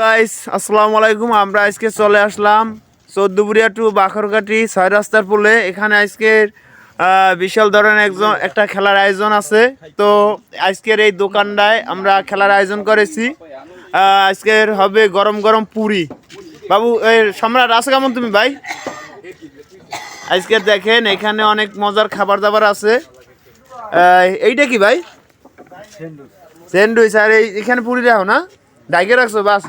Guys আসসালামু আলাইকুম। আমরা আজকে চলে আসলাম চৌদ্দপুরিয়া টু বাখরকাটি ছয় রাস্তার পুলে। এখানে আজকে বিশাল ধরনের একজন একটা খেলার আয়োজন আছে। তো আজকের এই দোকানটায় আমরা খেলার আয়োজন করেছি। আজকের হবে গরম গরম পুরি। বাবু এই সম্রাট আছে কেমন তুমি ভাই? আজকে দেখেন এখানে অনেক মজার খাবার দাবার আছে। এইটা কি ভাই? স্যান্ডউইচ। আর এই এখানে পুরি রাখো না? ডাইকে রাখছো, বাস।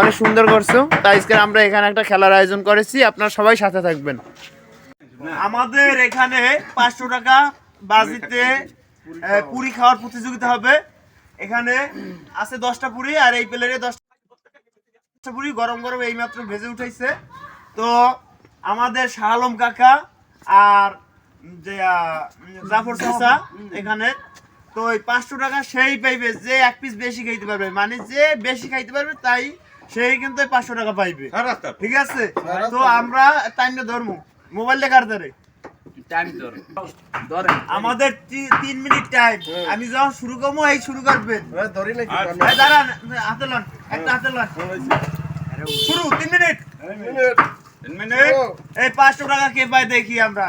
অনেক সুন্দর করছ। তাই আজকে আমরা এখানে একটা খেলার আয়োজন করেছি। আপনারা সবাই সাথে থাকবেন। আমাদের এখানে পাঁচশো টাকা বাজিতে পুরি খাওয়ার প্রতিযোগিতা হবে। এখানে আছে দশটা পুরি, আর এই প্লেটে দশটা পুরি গরম গরম এইমাত্র ভেজে উঠাইছে তো আমাদের শাহ আলম কাকা আর যে জাফর চাচা এখানে তো ওই পাঁচশো টাকা সেই পাইবে যে এক পিস বেশি খাইতে পারবে। মানে যে বেশি খাইতে পারবে তাই সেই কিন্তু পাঁচশো টাকা পাইবে। ঠিক আছে? তো আমরা টাইমটা ধরবো। মোবাইল দেখার ধরে? আমাদের তিন মিনিট টাইম আমি যখন শুরু করব এই শুরু করবেন। দাঁড়ান হাতে লন একটা হাতে লন। শুরু তিন মিনিট তিন মিনিট এই পাঁচশো টাকা কে পায় দেখি আমরা।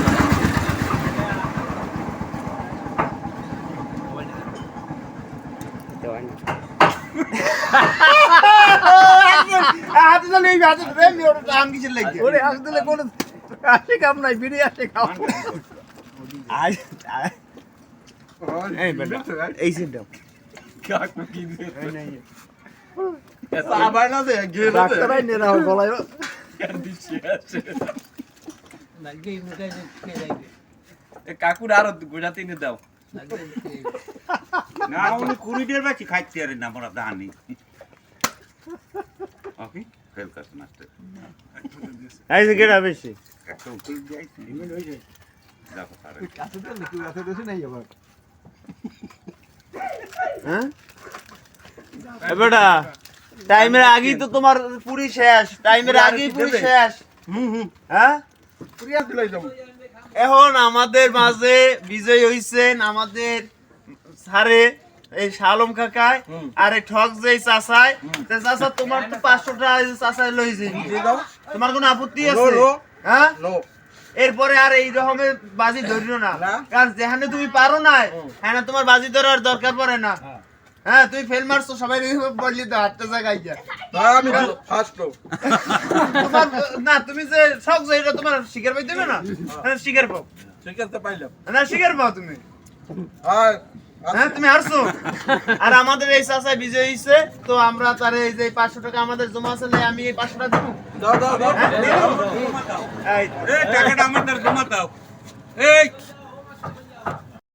হাতে নেই হাতে ওরে কোনো আসে কাম নাই বিড়ি আসে খাও আয় আয়। এই বেটা এই সিট দাও ডাক্তারাই নেরা হয় গলায় কাকুর আরও গোটা তিনে দাও না উনি কুড়িটার বেশি খাইতে পারে না আমরা জানি। ওকে? Fail master. এই যে কেডা বেশি। একটা উঠে যাইছি দেখো তারে কাছে তো নাকি কাছে দেশে নাই আবার। হ্যাঁ? বেটা টাইমের আগেই তো তোমার পুরি শেষ টাইমের আগেই পুরি শেষ। হ্যাঁ? দিলাই এখন আমাদের মাঝে বিজয় হইছেন আমাদের সারে এই শালম কাকায় আর এই ঠক যে চাচায় তে চাচা তোমার তো পাঁচশো টাকা এই চাচায় লইছে তোমার কোনো আপত্তি আছে? হ্যাঁ? এরপরে আর এই রকমের বাজি ধরিও না। কারণ যেখানে তুমি পারো না হ্যাঁ তোমার বাজি ধরার দরকার পড়ে না। হ্যাঁ। তুমি ফেল মারছো সবাই বললি তো হাতটা জায়গায় যা আমি ফার্স্ট তোমার না তুমি যে শখ যে এটা তোমার শিকার পাইতে না? হ্যাঁ। শিকার পাও। শিকার আছে পাইলাম। না শিকার পাও তুমি। আর হ্যাঁ তুমি হারছো। আর আমাদের এই চাচাই বিজয় হয়েছে তো আমরা তার এই যে পাঁচশো টাকা আমাদের জমা আছে আমি এই পাঁচশো টাকা দেবো। টাকাটা আমার জমা দাও। এই